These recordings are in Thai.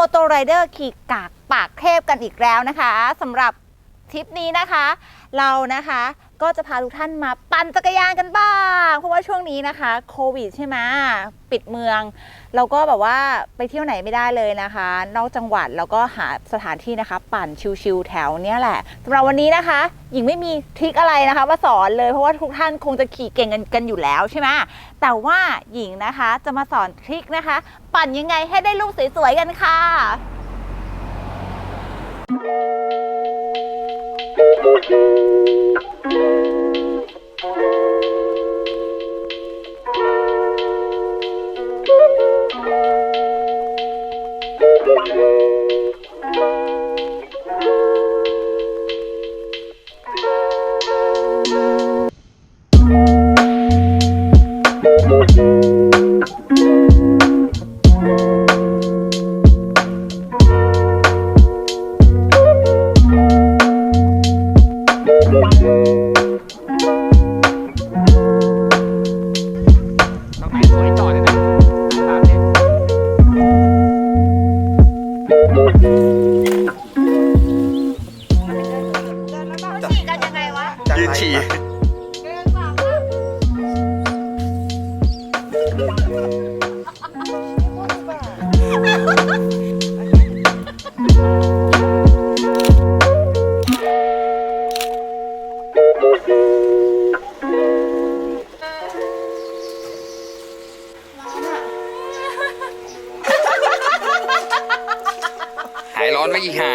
โมโตไรเดอร์ขี่กากปากเทพกันอีกแล้วนะคะสำหรับทริปนี้นะคะ เรานะคะก็จะพาทุกท่านมาปั่นจักรยานกันบ้าง ช่วงนี้นะคะโควิดใช่ไหมปิดเมือง เราก็แบบว่าไปเที่ยวไหนไม่ได้เลยนะคะ นอกจังหวัดแล้วก็หาสถานที่นะคะ ปั่นชิวๆแถวเนี้ยแหละสำหรับวันนี้นะคะ หญิงไม่มีทริคอะไรนะคะมาสอนเลยเพราะว่าทุกท่านคงจะขี่เก่งกันกันอยู่แล้วใช่ไหมแต่ว่าหญิงนะคะจะมาสอนทริคนะคะ ปั่นยังไงให้ได้รูปสวยๆกันค่ะต้อ ง นฉี่หายร้อนไหมอีห่า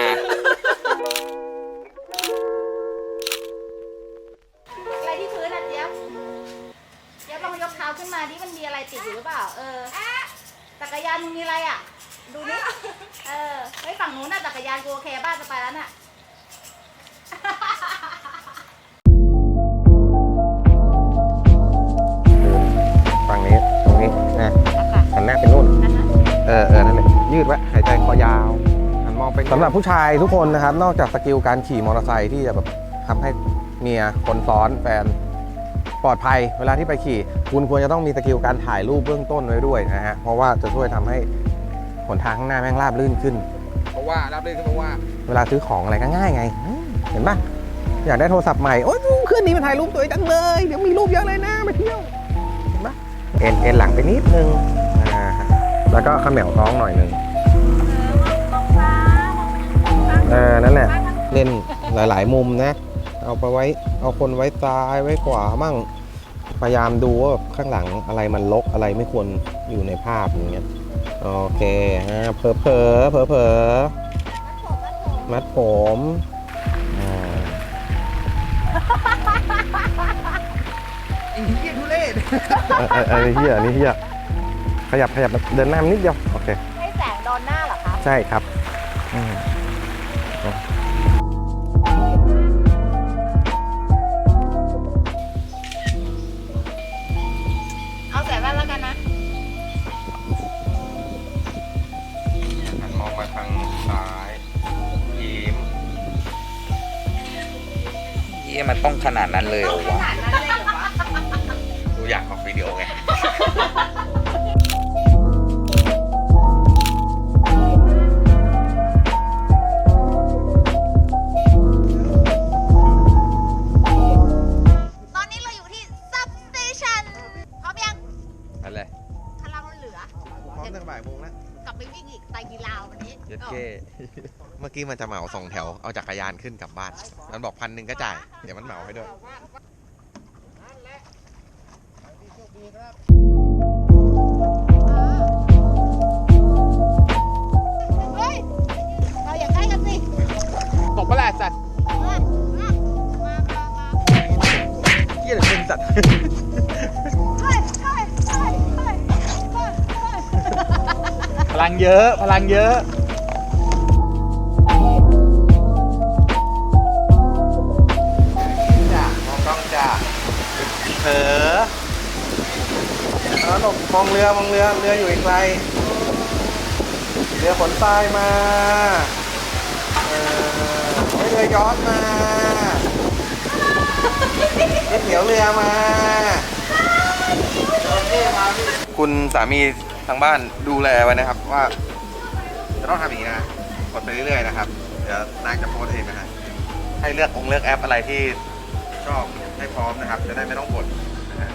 านมึงมีอะไรอะ ดูนี่เออไว้ยฝั่งนู้นน่ะจักรยานกูโอเคบ้านจะไปแล้วน่ะ ฝั่งนี้ตรงนี้นะหันหน้าไปนู่น เออเออนั่นแหละยืดไว้หายใจคอยาวหันมองไปสำหรับผู้ชายทุกคนนะครับ นอกจากสกิลการขี่มอเตอร์ไซค์ที่จะแบบทำให้เมียคนซ้อนแฟน ปลอดภัยเวลาที่ไปขี่ คุณควรจะต้องมีสกิลการถ่ายรูปเบื้องต้นไว้ด้วยนะฮะเพราะว่าจะช่วยทำให้หนทางข้างหน้าแม่งราบลื่นขึ้น เพราะว่ารับเลยเพราะว่า เวลาซื้อของอะไรก็ง่ายไงอืมเห็นปะอยากได้โทรศัพท์ใหม่โอ๊ยเครื่องนี้มันถ่ายรูปสวยจังเลยเดี๋ยวมีรูปเยอะเลยนะมาเที่ยวเห็นปะเอ็นเอ็นหลังไปนิดนึงอ่าแล้วก็ขมวท้องหน่อยหนึงเออนั่นแหละเล่นหลาย ๆ มุมนะ เอาไปไว้เอาคนไว้ซ้ายไว้ขวามั่งพยายามดูว่าแบบข้างหลังอะไรมันลกอะไรไม่ควรอยู่ในภาพอย่างเงี้ยโอเคฮะเผลอเผลอเผลอเผลอๆมัดผมอ่าไอ้เหี้ยทุเรศเออเออเออเฮียนี่เฮียขยับขยับเดินหน้ามานิดเดียวโอเคให้แสงโดนหน้าเหรอคะใช่ครับอืม หี้ยมันต้องขนาดนั้นเลยเหรอวะขนาดนั้นเลยเหรอวะ ดูอยากออกวิดีโอไง ตั้งบ่ายโมงแล้วกลับไปวิ่งอีกไตรกีฬาววันนี้เย็ดเก้เมื่อกี้มันจะเหมาสองแถว เอาจักรยานขึ้นกลับบ้าน มันบอกพันหนึ่งก็จ่าย เดี๋ยวมันเหมาให้ด้วยเฮ้ยเราอยากได้กันสิ ตกปะแหละสัตว์มามามามามาเฮียหรือเป็นสัตว์ ลังเยอะ พลังเยอะจ้ามองกล้องจ้าเผลอแล้วหลบมองเรือมองเรือเรืออยู่อีกไกลเรือขนทรายมาเออให้เรือยอชต์มาเรือเหนียวเรือมาคุณสามี ทางบ้านดูแลไว้นะครับว่า จะต้องทำอย่างนี้นะกดไปเรื่อยๆนะครับ เดี๋ยวนางจะโพสเองนะฮะให้เลือกองค์เลือกแอปอะไรที่ชอบให้พร้อมนะครับ จะได้ไม่ต้องกดนะฮะ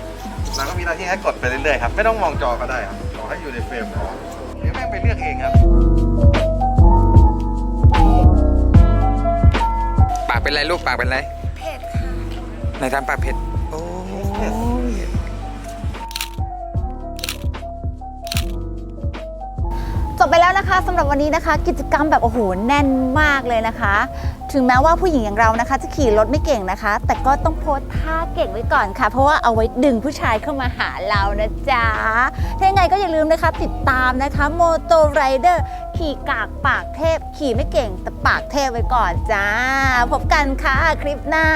นางก็มีหน้าที่ให้กดไปเรื่อยๆครับไม่ต้องมองจอก็ได้ครับขอให้อยู่ในเฟรมพอเดี๋ยวแม่งไปเลือกเองครับปากเป็นไรลูกปากเป็นไร เผ็ดค่ะในทำปากเผ็ด โอ้ย จบไปแล้วนะคะสำหรับวันนี้นะคะ กิจกรรมแบบโอ้โหแน่นมากเลยนะคะ ถึงแม้ว่าผู้หญิงอย่างเรานะคะ จะขี่รถไม่เก่งนะคะ แต่ก็ต้องโพสท่าเก่งไว้ก่อนค่ะ เพราะว่าเอาไว้ดึงผู้ชายเข้ามาหาเรานะจ๊ะถ้ายังไงก็อย่าลืมนะคะติดตามนะคะโมโตไรเดอร์ขี่กากปากเทพ ขี่ไม่เก่งแต่ปากเทพไว้ก่อนจ้า พบกันค่ะคลิปหน้า